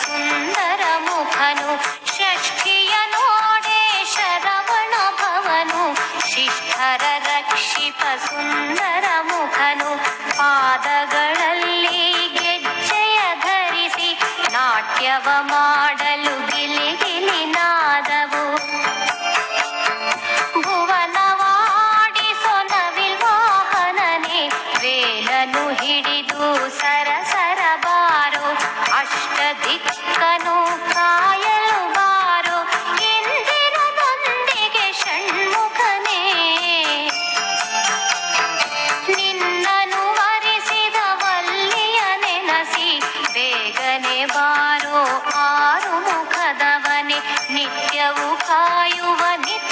ಸುಂದರ ಮುಖನು ಷಷ್ಠಿಯ ನೋಡೆ ಶರವಣ ಭವನು ಶಿಷ್ಟರ ರಕ್ಷಿಪ ಸುಂದರ ಮುಖನು, ಪಾದಗಳಲ್ಲಿ ಗೆಜ್ಜೆಯ ಧರಿಸಿ ನಾಟ್ಯವ ಮಾಡಲು ಗಿಲಿ ಗಿಲಿ ನಾದವು. ಭುವನವಾಡಿಸೋ ನವಿಲ್ ವಾಹನನೆ, ವೇಲನು ಹಿಡಿದು ಸರಸರ ಬಾರೋ ಅಷ್ಟ ದಿಕ್ಕನು ಕಾಯಲು ಬಾರೋ ಇಂದಿರದೊಂದಿಗೆ ಷಣ್ಮುಖನೇ. ನಿನ್ನನು ವರಿಸಿದ ವಲ್ಲಿಯ ನೆನಸಿ ಬೇಗನೆ ಬಾರೋ ಆರು ಮುಖದವನೇ ನಿತ್ಯವು ಕಾಯುವ ನಿತ್ಯ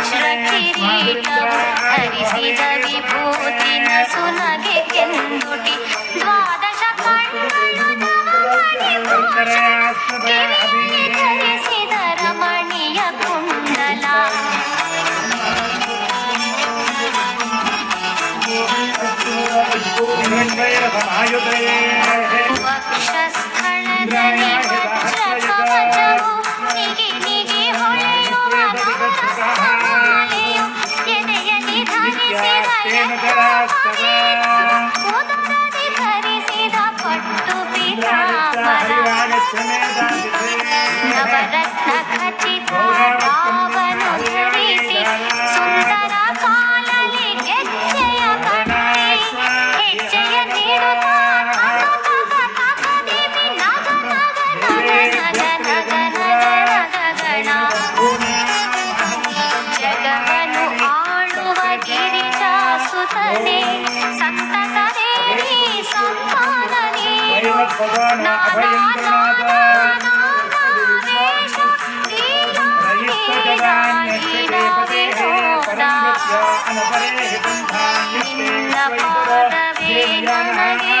ವಜ್ರ ಕಿರೀಟವು ಧರಿಸಿದ ವಿಭೂತಿ ನಸುನಗೆ ಕೆಂದುಟಿ ದ್ವಾದಶ ಕಿರೀಟಿ ಧರಿಸಿದ ರಮಣೀಯ ಕುಂಡಲ ವಕ್ಷಸ್ಥಳದಲ್ಲಿ సంతతనే సంతతనే సంతాననే నా నిన్న పదవే నమగే